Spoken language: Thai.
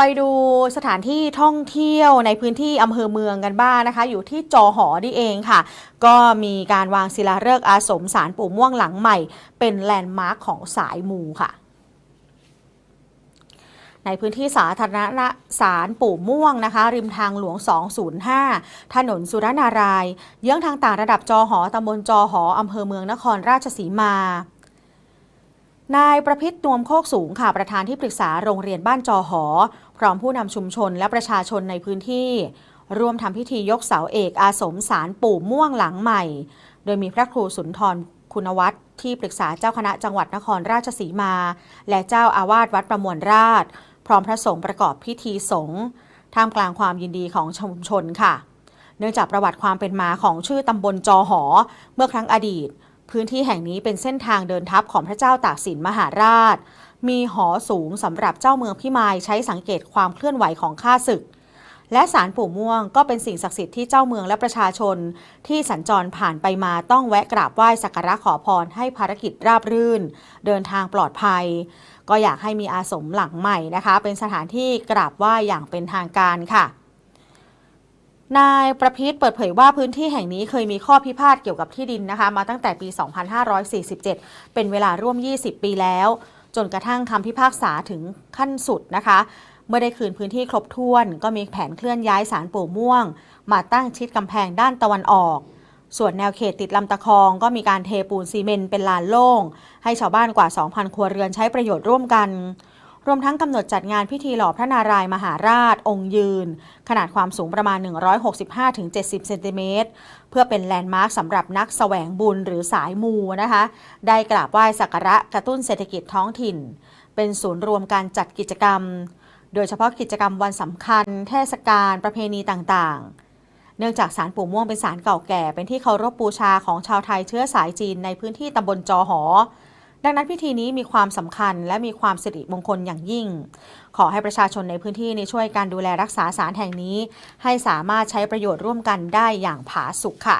ไปดูสถานที่ท่องเที่ยวในพื้นที่อำเภอเมืองกันบ้างนะคะ อยู่ที่จอหอนี่เองค่ะ ก็มีการวางศิลาฤกษ์อาสมสารปู่ม่วงหลังใหม่ เป็นแลนด์มาร์คของสายมูค่ะ ในพื้นที่สาธารณสารปู่ม่วงนะคะ ริมทางหลวง 205 ถนนสุรนาราย เยื้องทางต่างระดับจอหอตำบลจอหออำเภอเมืองนครราชสีมา นายประพิษนวมโคกสูงค่ะประธานที่ปรึกษาโรงเรียนบ้านจอหอ พร้อมผู้นำชุมชนและประชาชนในพื้นที่ ร่วมทำพิธียกเสาเอกอาสมสารปู่ม่วงหลังใหม่ โดยมีพระครูสุนทรคุณวัฒน์ที่ปรึกษาเจ้าคณะจังหวัดนครราชสีมา และเจ้าอาวาสวัดประมวลราช พร้อมพระสงฆ์ประกอบพิธีสงฆ์ท่ามกลางความยินดีของชุมชนค่ะ เนื่องจากประวัติความเป็นมาของชื่อตำบลจอหอ เมื่อครั้งอดีต พื้นที่แห่งนี้เป็นเส้นทางเดินทัพของพระเจ้าตากสินมหาราช มีหอสูงสำหรับเจ้าเมืองพิมายใช้สังเกตความเคลื่อนไหวของข้าศึก และสารปู่ม่วงก็เป็นสิ่งศักดิ์สิทธิ์ที่เจ้าเมืองและประชาชน ที่สัญจรผ่านไปมาต้องแวะกราบไหว้สักการะขอพรให้ภารกิจราบรื่น เดินทางปลอดภัย ก็อยากให้มีอาสมหลังใหม่นะคะ เป็นสถานที่กราบไหว้อย่างเป็นทางการค่ะ นายประพิษเปิดเผยว่าพื้นที่แห่งนี้เคยมีข้อพิพาทเกี่ยวกับที่ดินนะคะ มาตั้งแต่ปี 2547 เป็นเวลาร่วม 20 ปีแล้ว จนกระทั่งคำพิพากษาถึงขั้นสุดนะคะ เมื่อได้คืนพื้นที่ครบถ้วน ก็มีแผนเคลื่อนย้ายสารปู่ม่วง มาตั้งชิดกำแพงด้านตะวันออก ส่วนแนวเขตติดลำตะคองก็มีการเทปูนซีเมนต์เป็นลานโล่ง ให้ชาวบ้านกว่า 2,000 ครัวเรือนใช้ประโยชน์ร่วมกัน รวมทั้งกำหนดจัดงานพิธีหล่อพระนารายณ์มหาราช องค์ยืน ขนาดความสูงประมาณ 165-70 เซนติเมตร เพื่อเป็นแลนด์มาร์คสำหรับนักแสวงบุญหรือสายมูนะคะ ได้กราบไหว้สักการะกระตุ้นเศรษฐกิจท้องถิ่น เป็นศูนย์รวมการจัดกิจกรรม โดยเฉพาะกิจกรรมวันสำคัญ เทศกาลประเพณีต่างๆเนื่องจากสารปู่ม่วงเป็นสารเก่าแก่ เป็นที่เคารพบูชาของชาวไทยเชื้อสายจีนในพื้นที่ตำบลจอหอ ดังนั้นพิธีนี้มีความสำคัญและมีความสิริมงคลอย่างยิ่ง ขอให้ประชาชนในพื้นที่นี้ช่วยการดูแลรักษาสารแห่งนี้ ให้สามารถใช้ประโยชน์ร่วมกันได้อย่างผาสุกค่ะ